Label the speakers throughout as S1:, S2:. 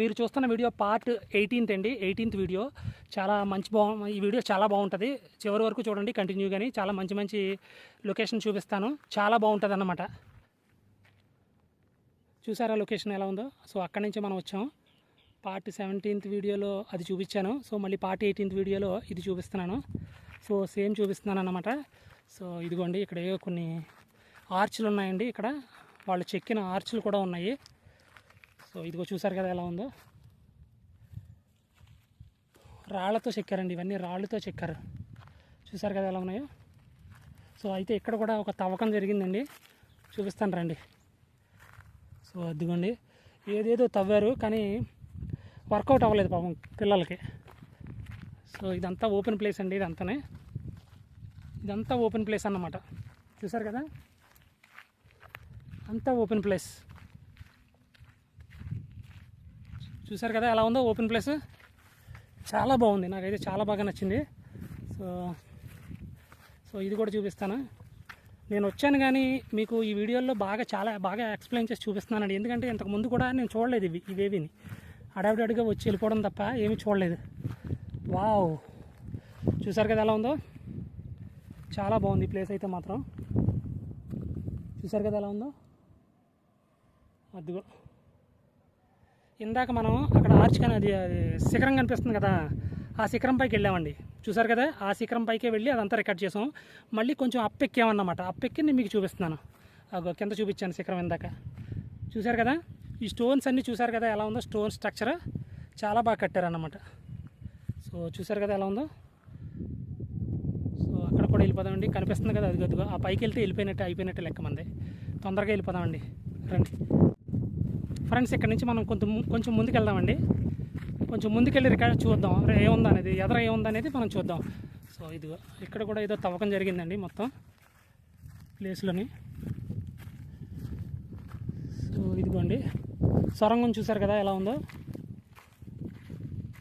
S1: మీరు చూస్తున్న video part eighteenth అండి. Eighteenth video. చాలా మంచి బా ఈ వీడియో చాలా బాగుంటుంది. చివరి వరకు చూడండి కంటిన్యూ కానీ చాలా మంచి మంచి లొకేషన్ చూపిస్తాను. చాలా బాగుంటుంది అన్నమాట చూసారా లొకేషన్ ఎలా ఉందో? సో అక్కడి నుంచి మనం వచ్చాం. పార్ట్ సెవెంటీన్త్ వీడియోలో అది చూపించాను. సో మళ్ళీ పార్ట్ ఎయిటీన్త్ వీడియోలో ఇది చూపిస్తున్నాను. సో సేమ్ చూపిస్తున్నాను అన్నమాట. సో ఇదిగోండి ఇక్కడ ఏవో కొన్ని ఆర్చ్లు ఉన్నాయండి. ఇక్కడ వాళ్ళు చెక్కిన ఆర్చ్లు కూడా ఉన్నాయి. సో ఇదిగో చూసారు కదా ఎలా ఉందో? రాళ్ళతో చెక్కారండి ఇవన్నీ రాళ్ళతో చెక్కారు. చూసారు కదా ఎలా ఉన్నాయో? సో అయితే ఇక్కడ కూడా ఒక తవ్వకం జరిగిందండి. చూపిస్తాను రండి. సో అదిగోండి ఏదేదో తవ్వారు కానీ వర్కౌట్ అవ్వలేదు పాపం పిల్లలకి. సో ఇదంతా ఓపెన్ ప్లేస్ అండి ఇదంతానే. ఇదంతా ఓపెన్ ప్లేస్ అన్నమాట. చూసారు కదా? అంతా ఓపెన్ ప్లేస్. చూసారు కదా ఎలా ఉందో ఓపెన్ ప్లేస్. చాలా బాగుంది. నాకైతే చాలా బాగా నచ్చింది. సో సో ఇది కూడా చూపిస్తాను. నేను వచ్చాను కానీ మీకు ఈ వీడియోలో బాగా చాలా బాగా ఎక్స్ప్లెయిన్ చేసి చూపిస్తున్నానండి. ఎందుకంటే ఇంతకుముందు కూడా నేను చూడలేదు ఇవి ఇవేవిని అడవిడడిగా వచ్చి వెళ్ళిపోవడం తప్ప ఏమీ చూడలేదు. వావ్! చూసారు కదా ఎలా ఉందో? చాలా బాగుంది. ఈ ప్లేస్ అయితే మాత్రం. చూసారు కదా ఎలా ఉందో? అదిగో. ఇందాక మనం అక్కడ ఆర్చ్ కానీ అది అది శిఖరం కనిపిస్తుంది కదా ఆ శిఖరం పైకి వెళ్ళామండి. చూసారు కదా ఆ శిఖరం పైకే వెళ్ళి అదంతా రికార్డ్ చేసాం. మళ్ళీ కొంచెం అప్పెక్కామన్నమాట అప్పెక్కి నేను మీకు చూపిస్తున్నాను. అగో కింద చూపించాను శిఖరం ఇందాక. చూసారు కదా ఈ స్టోన్స్ అన్నీ చూసారు కదా ఎలా ఉందో స్టోన్ స్ట్రక్చర్ చాలా బాగా కట్టారన్నమాట. సో చూసారు కదా ఎలా ఉందో? సో అక్కడ కూడా వెళ్ళిపోదామండి. కనిపిస్తుంది కదా అది అదిగో. ఆ పైకి వెళ్తే వెళ్ళిపోయినట్టు అయిపోయినట్టు లెక్క మంది. తొందరగా వెళ్ళిపోదామండి. రండి. ఫ్రెండ్స్ ఇక్కడ నుంచి మనం కొంచెం కొంచెం ముందుకెళ్దామండి. కొంచెం ముందుకెళ్ళి రికార్డ్ చూద్దాం. ఏముందనేది? అనేది ఎదర ఏముందా అనేది మనం చూద్దాం. సో ఇదిగో ఇక్కడ కూడా ఏదో తవ్వకం జరిగిందండి మొత్తం ప్లేస్లోని. సో ఇదిగోండి. సొరంగం చూసారు కదా ఎలా ఉందో?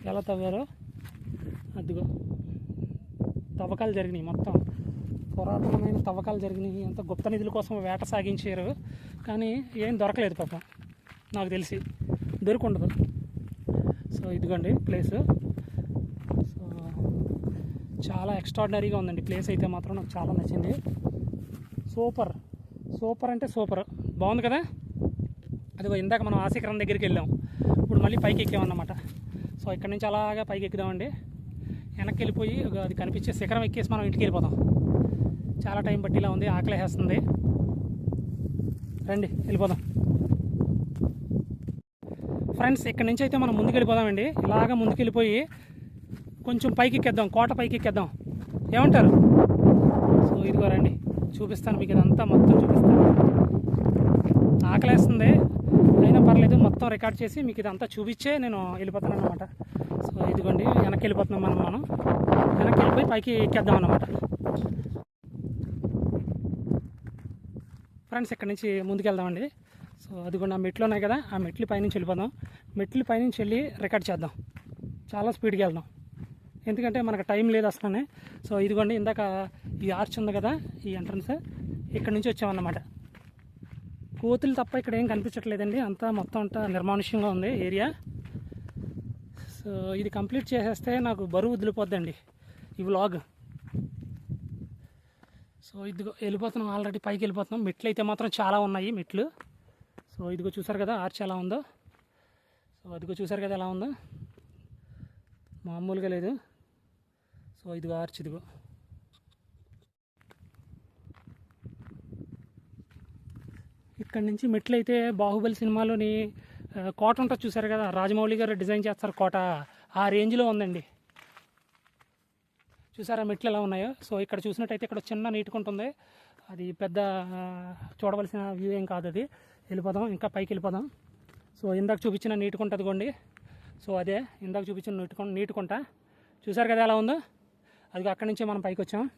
S1: ఎలా తవ్వారో? అదిగో. తవ్వకాలు జరిగినాయి మొత్తం. పురాతనమైన తవ్వకాలు జరిగినాయి. ఎంత గుప్త నిధుల కోసం వేట సాగించారు. కానీ ఏం దొరకలేదు పాపం. నాకు తెలిసి దొరికుండదు. సో ఇదిగోండి ప్లేస్. సో చాలా ఎక్స్ట్రాడినరీగా ఉందండి. ప్లేస్ అయితే మాత్రం నాకు చాలా నచ్చింది. సూపర్. సూపర్ అంటే సూపర్. బాగుంది కదా? అదిగో ఇందాక మనం ఆశీకరణ దగ్గరికి వెళ్ళాం. ఇప్పుడు మళ్ళీ పైకి ఎక్కామన్నమాట. సో ఇక్కడ నుంచి అలాగా పైకి ఎక్కుదామండి. వెనక్కి వెళ్ళిపోయి ఒక అది కనిపించే శిఖరం ఎక్కేసి మనం ఇంటికి వెళ్ళిపోతాం చాలా టైం బట్టిలా ఉంది. ఆకలి వేస్తుంది. రండి వెళ్ళిపోదాం. ఫ్రెండ్స్ ఇక్కడ నుంచి అయితే మనం ముందుకెళ్ళిపోదామండి. ఇలాగ ముందుకెళ్ళిపోయి కొంచెం పైకి ఎక్కేద్దాం కోట పైకి ఎక్కేద్దాం ఏమంటారు? సో ఇదిగో రండి చూపిస్తాను మీకు ఇదంతా మొత్తం చూపిస్తాను. ఆకలేస్తుంది అయినా పర్లేదు మొత్తం రికార్డ్ చేసి మీకు ఇదంతా చూపించే నేను వెళ్ళిపోతాను అనమాట సో ఇదిగోండి వెనక్కి వెళ్ళిపోతున్నాం మనం మనం. వెనక్కి వెళ్ళిపోయి పైకి ఎక్కేద్దాం అనమాట ఫ్రెండ్స్ ఇక్కడ నుంచి ముందుకెళ్దామండి. సో అదిగో నా మెట్లు ఉన్నాయి కదా ఆ మెట్లు పైనుంచి వెళ్ళిపోదాం. మెట్లు పైనుంచి వెళ్ళి రికార్డ్ చేద్దాం. చాలా స్పీడ్గా వెళ్దాం. ఎందుకంటే మనకు టైం లేదు అసలనే. సో ఇదిగోండి ఇందాక ఈ ఆర్చ్ ఉంది కదా ఈ ఎంట్రన్స్ ఇక్కడ నుంచి వచ్చామన్నమాట. కోతులు తప్ప ఇక్కడ ఏం కనిపించట్లేదండి. అంతా మొత్తం అంతా నిర్మానుష్యంగా ఉంది ఏరియా సో ఇది కంప్లీట్ చేసేస్తే నాకు బరువు వదిలిపోద్దండి ఈ వ్లాగ్ సో ఇదిగో వెళ్ళిపోతున్నాం. ఆల్రెడీ పైకి వెళ్ళిపోతున్నాం. మెట్లు అయితే మాత్రం చాలా ఉన్నాయి మెట్లు. సో ఇదిగో చూసారు కదా ఆర్చ్ ఎలా ఉందో. సో అదిగో చూసారు కదా ఎలా ఉందో. మామూలుగా లేదు. సో ఇదిగో ఆర్చ్ ఇదిగో. ఇక్కడ నుంచి మెట్లు అయితే బాహుబలి సినిమాలోని కోట ఉంటుంది చూసారు కదా. రాజమౌళి గారు డిజైన్ చేస్తారు కోట. ఆ రేంజ్లో ఉందండి. చూసారా మెట్లు ఎలా ఉన్నాయో? సో ఇక్కడ చూసినట్టయితే ఇక్కడ చిన్న నీటుకుంటుంది అది పెద్ద చూడవలసిన వ్యూ ఏం కాదు అది. వెళ్ళిపోదాం ఇంకా పైకి వెళ్ళిపోదాం. సో ఇందాక చూపించిన నీటుకుంట అదిగోండి. సో అదే ఇందాక చూపించిన నీటుకుంట నీటుకుంట చూసారు కదా ఎలా ఉందో? అది అక్కడి నుంచే మనం పైకి వచ్చాం.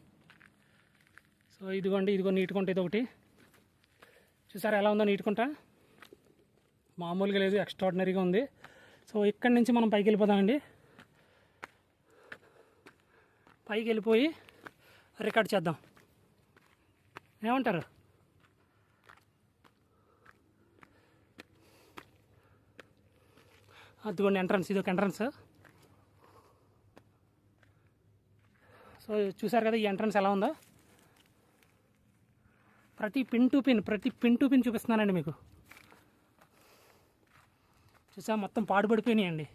S1: సో ఇదిగోండి ఇదిగో నీటుకుంట ఇది ఒకటి చూసారు ఎలా ఉందో నీటుకుంటా మామూలుగా లేదు ఎక్స్ట్రాడినరీగా ఉంది. సో ఇక్కడి నుంచి మనం పైకి వెళ్ళిపోదామండి. పైకి వెళ్ళిపోయి రికార్డ్ చేద్దాం. ఏమంటారు? అదిగోండి ఎంట్రన్స్ ఇది ఒక ఎంట్రన్స్. సో చూసారు కదా ఈ ఎంట్రన్స్ ఎలా ఉందో? ప్రతి పిన్ టు పిన్ ప్రతి పిన్ టు పిన్ చూపిస్తున్నానండి మీకు. చూసా మొత్తం పాడుపడిపోయినాయండి.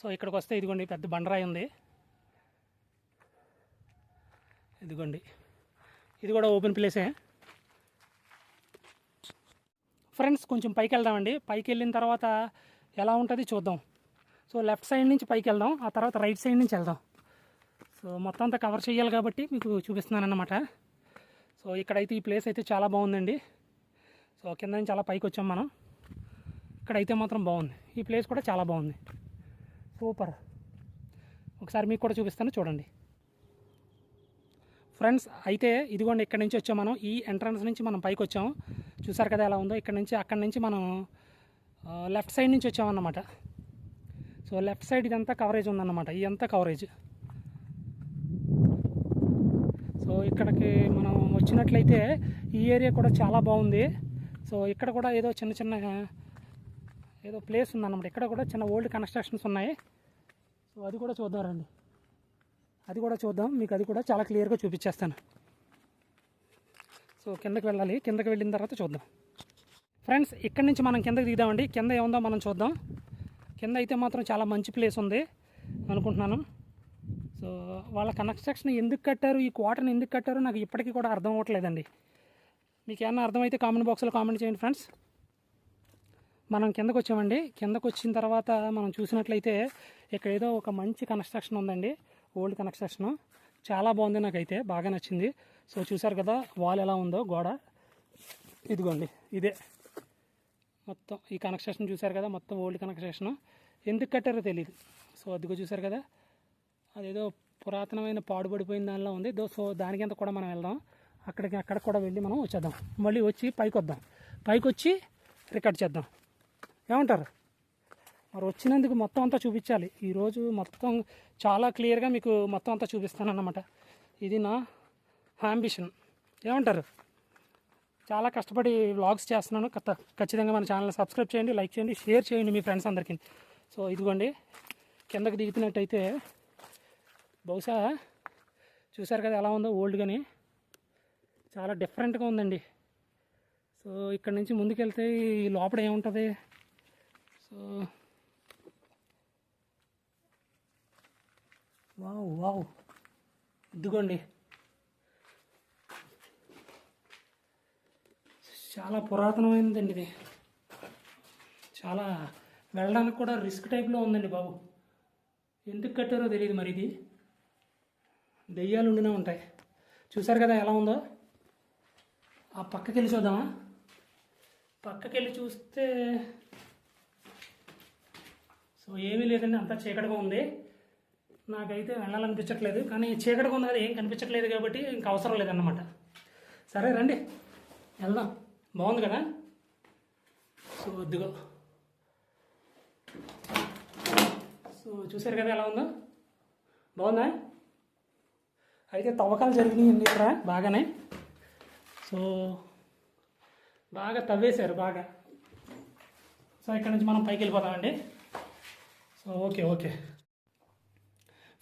S1: సో ఇక్కడికి వస్తే ఇదిగోండి పెద్ద బండరాయి ఉంది. ఇదిగోండి. ఇది కూడా ఓపెన్ ప్లేసే. ఫ్రెండ్స్ కొంచెం పైకి వెళ్దామండి పైకి వెళ్ళిన తర్వాత ఎలా ఉంటుంది చూద్దాం. సో లెఫ్ట్ సైడ్ నుంచి పైకి వెళ్దాం ఆ తర్వాత రైట్ సైడ్ నుంచి వెళ్దాం. సో మొత్తం అంతా కవర్ చేయాలి కాబట్టి మీకు చూపిస్తున్నాను అన్నమాట సో ఇక్కడైతే ఈ ప్లేస్ అయితే చాలా బాగుందండి. సో కింద నుంచి చాలా పైకి వచ్చాం మనం. ఇక్కడైతే మాత్రం బాగుంది. ఈ ప్లేస్ కూడా చాలా బాగుంది. సూపర్. ఒకసారి మీకు కూడా చూపిస్తాను చూడండి. ఫ్రెండ్స్ అయితే ఇదిగోండి ఇక్కడ నుంచి వచ్చాం మనం. ఈ ఎంట్రన్స్ నుంచి మనం పైకి వచ్చాము చూసారు కదా ఎలా ఉందో? ఇక్కడ నుంచి అక్కడి నుంచి మనం లెఫ్ట్ సైడ్ నుంచి వచ్చామన్నమాట. సో లెఫ్ట్ సైడ్ ఇదంతా కవరేజ్ ఉందన్నమాట. ఇదంతా కవరేజ్. సో ఇక్కడికి మనం వచ్చినట్లయితే ఈ ఏరియా కూడా చాలా బాగుంది. సో ఇక్కడ కూడా ఏదో చిన్న చిన్న ఏదో ప్లేస్ ఉందన్నమాట. ఇక్కడ కూడా చిన్న ఓల్డ్ కన్స్ట్రక్షన్స్ ఉన్నాయి. సో అది కూడా చూద్దాం రండి. అది కూడా చూద్దాం. మీకు అది కూడా చాలా క్లియర్గా చూపించేస్తాను. సో కిందకి వెళ్ళాలి. కిందకి వెళ్ళిన తర్వాత చూద్దాం. ఫ్రెండ్స్ ఇక్కడి నుంచి మనం కిందకి దిగుదామండి. కింద ఏముందో మనం చూద్దాం. కింద అయితే మాత్రం చాలా మంచి ప్లేస్ ఉంది అనుకుంటున్నాను. సో వాళ్ళ కన్స్ట్రక్షన్ ఎందుకు కట్టారు ఈ క్వార్టర్ని ఎందుకు కట్టారు నాకు ఇప్పటికీ కూడా అర్థం అవ్వట్లేదండి. మీకు ఏమన్నా అర్థమైతే కామెంట్ బాక్స్లో కామెంట్ చేయండి ఫ్రెండ్స్ మనం కిందకు వచ్చామండి. కిందకు వచ్చిన తర్వాత మనం చూసినట్లయితే ఇక్కడ ఏదో ఒక మంచి కన్స్ట్రక్షన్ ఉందండి. ఓల్డ్ కన్స్ట్రక్షన్ చాలా బాగుంది నాకైతే. బాగా నచ్చింది. సో చూసారు కదా వాల్ ఎలా ఉందో గోడ. ఇదిగోండి ఇదే. మొత్తం ఈ కనెక్షన్ చూసారు కదా మొత్తం ఓల్డ్ కనెక్షన్ ఎందుకు కట్టారో తెలియదు సో అదిగో చూసారు కదా అదేదో పురాతనమైన పాడుపడిపోయిన దానిలో ఉంది. సో దానికి అంత కూడా మనం వెళ్దాం. అక్కడికి అక్కడికి కూడా వెళ్ళి మనం వచ్చేద్దాం. మళ్ళీ వచ్చి పైకి వద్దాం. పైకి వచ్చి రికార్డ్ చేద్దాం. ఏమంటారు? మరి వచ్చినందుకు మొత్తం అంతా చూపించాలి. ఈరోజు మొత్తం చాలా క్లియర్గా మీకు మొత్తం అంతా చూపిస్తాను అన్నమాట ఇది నా అంబిషన్ ఏమంటారు? చాలా కష్టపడి వ్లాగ్స్ చేస్తున్నాను. కత- ఖచ్చితంగా మన ఛానల్ సబ్స్క్రైబ్ చేయండి లైక్ చేయండి షేర్ చేయండి మీ ఫ్రెండ్స్ అందరికీ. సో ఇదిగోండి కిందకి దిగుతున్నట్టయితే బహుశా చూసారు కదా ఎలా ఉందో ఓల్డ్ కానీ చాలా డిఫరెంట్గా ఉందండి. సో ఇక్కడ నుంచి ముందుకెళ్తే ఈ లోపల ఏముంటుంది? So wow wow. ఇదిగోండి. చాలా పురాతనమైనదండి ఇది. చాలా వెళ్ళడానికి కూడా రిస్క్ టైప్లో ఉందండి బాబు. ఎందుకు కట్టారో తెలియదు మరి ఇది. దెయ్యాలు ఉండినే ఉంటాయి. చూసారు కదా ఎలా ఉందో? ఆ పక్కకి వెళ్ళి చూద్దామా? పక్కకి వెళ్ళి చూస్తే సో ఏమీ లేదండి అంతా చీకటిగా ఉంది. నాకైతే వెళ్ళాలనిపించట్లేదు కానీ చీకటిగా ఉంది కదా ఏం కనిపించట్లేదు కాబట్టి ఇంక అవసరం లేదన్నమాట. సరే రండి. వెళ్దాం. బాగుంది కదా? సో వద్దుగో సో చూసారు కదా ఎలా ఉందో? బాగుందా? అయితే తవ్వకాలు జరిగినాయండి ఇక్కడ బాగానే. సో బాగా తవ్వేశారు బాగా. సో ఇక్కడ నుంచి మనం పైకి వెళ్ళిపోతామండి సో ఓకే ఓకే.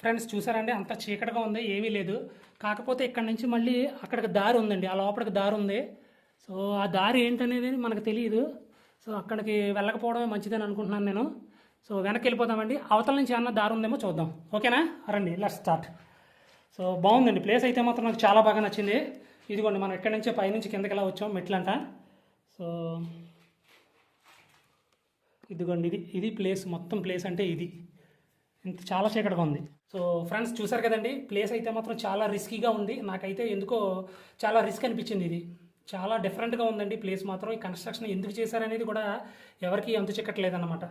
S1: ఫ్రెండ్స్ చూసారండి? అంత చీకటిగా ఉంది ఏమీ లేదు. కాకపోతే ఇక్కడ నుంచి మళ్ళీ అక్కడికి దారి ఉందండి. ఆ లోపలికి దారి ఉంది. సో ఆ దారి ఏంటనేది మనకు తెలియదు సో అక్కడికి వెళ్ళకపోవడమే మంచిదని అనుకుంటున్నాను నేను. సో వెనక్కి వెళ్ళిపోతామండి అవతల నుంచి ఏమన్నా దారి ఉందేమో చూద్దాం. ఓకేనా? రండి లెట్ స్టార్ట్ సో బాగుందండి. ప్లేస్ అయితే మాత్రం నాకు చాలా బాగా నచ్చింది. ఇదిగోండి మనం ఎక్కడి నుంచే పైనుంచి కిందకి ఎలా వచ్చాం మెట్లంట సో ఇదిగోండి ఇది ఇది ప్లేస్. మొత్తం ప్లేస్ అంటే ఇది. ఇంత చాలా చీకటిగా ఉంది. సో ఫ్రెండ్స్ చూసారు కదండి? ప్లేస్ అయితే మాత్రం చాలా రిస్కీగా ఉంది. నాకైతే ఎందుకో చాలా రిస్క్ అనిపించింది ఇది. చాలా డిఫరెంట్గా ఉందండి ప్లేస్ మాత్రం. ఈ కన్స్ట్రక్షన్ ఎందుకు చేశారనేది కూడా ఎవరికి అంతు చిక్కట్లేదన్నమాట.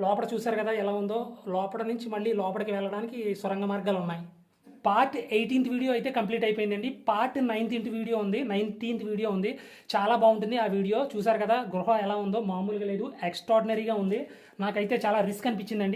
S1: లోపల చూసారు కదా ఎలా ఉందో. లోపల నుంచి మళ్ళీ లోపలికి వెళ్ళడానికి సొరంగ మార్గాలు ఉన్నాయి. పార్ట్ ఎయిటీన్త్ వీడియో అయితే కంప్లీట్ అయిపోయిందండి. పార్ట్ నైన్టీన్త్ వీడియో ఉంది. నైన్టీన్త్ వీడియో ఉంది. చాలా బాగుంటుంది ఆ వీడియో చూసారు కదా గృహ ఎలా ఉందో మామూలుగా లేదు. ఎక్స్ట్రాడినరీగా ఉంది. నాకైతే చాలా రిస్క్ అనిపించిందండి.